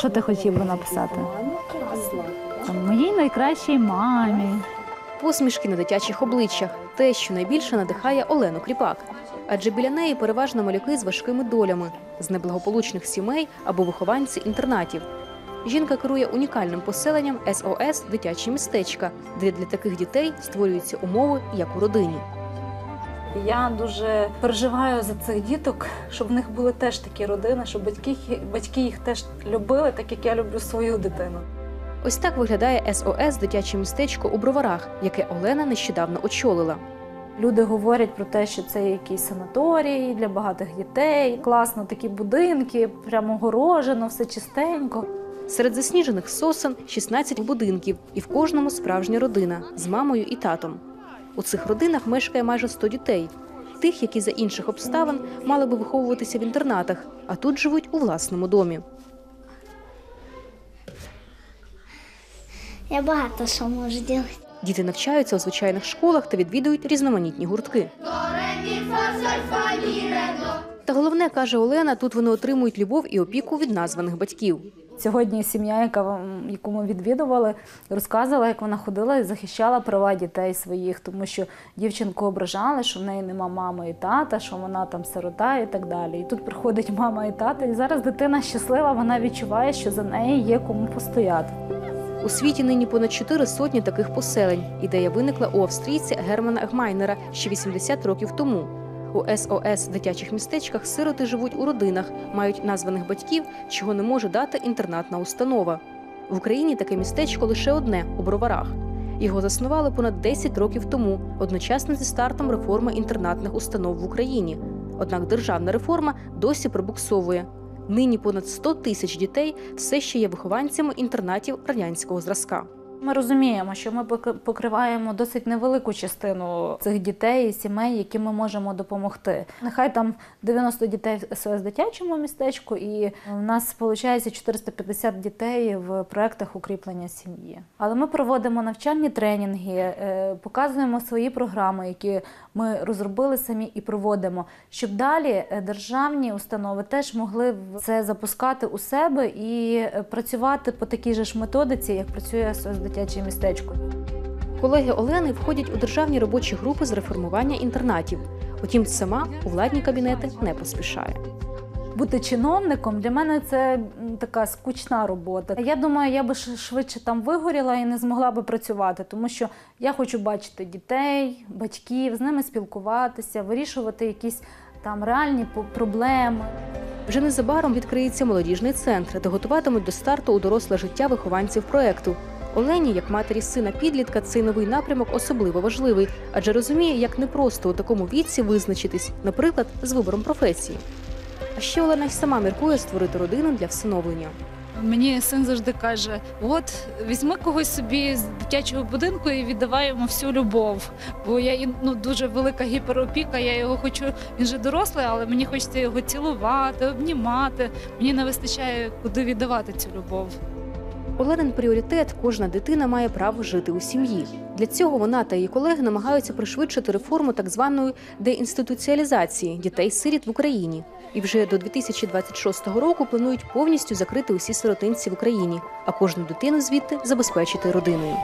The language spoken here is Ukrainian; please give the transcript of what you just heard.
Що ти хотів би написати? Там, Моїй найкращій мамі. Посмішки на дитячих обличчях те, що найбільше надихає Олену Кріпак. Адже біля неї переважно малюки з важкими долями, з неблагополучних сімей або вихованці інтернатів. Жінка керує унікальним поселенням СОС дитячі містечка, де для таких дітей створюються умови як у родині. Я дуже переживаю за цих діток, щоб в них були теж такі родини, щоб батьки, батьки їх теж любили, так як я люблю свою дитину. Ось так виглядає СОС дитяче містечко у броварах, яке Олена нещодавно очолила. Люди говорять про те, що це якийсь санаторій для багатих дітей. Класно, такі будинки, прямо огорожено, все чистенько. Серед засніжених сосен 16 будинків, і в кожному справжня родина з мамою і татом. У цих родинах мешкає майже 100 дітей, тих, які за інших обставин мали би виховуватися в інтернатах, а тут живуть у власному домі. Я багато що можу робити. Діти навчаються у звичайних школах та відвідують різноманітні гуртки. Та головне, каже Олена, тут вони отримують любов і опіку від названих батьків. Сьогодні сім'я, яка яку ми відвідували, розказувала, як вона ходила і захищала права дітей своїх, тому що дівчинку ображали, що в неї нема мами і тата, що вона там сирота і так далі. І тут приходить мама і тато, і зараз дитина щаслива, вона відчуває, що за неї є кому постояти. У світі нині понад чотири сотні таких поселень. Ідея виникла у австрійця Германа Гмайнера ще 80 років тому. У СОС дитячих містечках сироти живуть у родинах, мають названих батьків, чого не може дати інтернатна установа. В Україні таке містечко лише одне у броварах. Його заснували понад 10 років тому, одночасно зі стартом реформи інтернатних установ в Україні. Однак державна реформа досі пробуксовує. Нині понад 100 тисяч дітей все ще є вихованцями інтернатів радянського зразка. Ми розуміємо, що ми пок- покриваємо досить невелику частину цих дітей і сімей, яким ми можемо допомогти. Нехай там 90 дітей в СОС дитячому містечку, і в нас виходить 450 дітей в проектах укріплення сім'ї. Але ми проводимо навчальні тренінги, е, показуємо свої програми, які ми розробили самі і проводимо, щоб далі е, державні установи теж могли це запускати у себе і е, працювати по такій же ж методиці, як працює СОС дитяче містечко. Колеги Олени входять у державні робочі групи з реформування інтернатів. Утім, сама у владні кабінети не поспішає. Бути чиновником для мене це така скучна робота. Я думаю, я би швидше там вигоріла і не змогла би працювати, тому що я хочу бачити дітей, батьків, з ними спілкуватися, вирішувати якісь там реальні проблеми. Вже незабаром відкриється молодіжний центр, де готуватимуть до старту у доросле життя вихованців проекту. Олені, як матері сина підлітка, цей новий напрямок особливо важливий, адже розуміє, як непросто у такому віці визначитись, наприклад, з вибором професії. А ще Олена й сама міркує створити родину для всиновлення. Мені син завжди каже: от візьми когось собі з дитячого будинку і віддавай йому всю любов. Бо я ну, дуже велика гіперопіка, я його хочу, він же дорослий, але мені хочеться його цілувати, обнімати. Мені не вистачає куди віддавати цю любов. Оленин пріоритет кожна дитина має право жити у сім'ї. Для цього вона та її колеги намагаються пришвидшити реформу так званої деінституціалізації дітей-сиріт в Україні. І вже до 2026 року планують повністю закрити усі сиротинці в Україні, а кожну дитину звідти забезпечити родиною.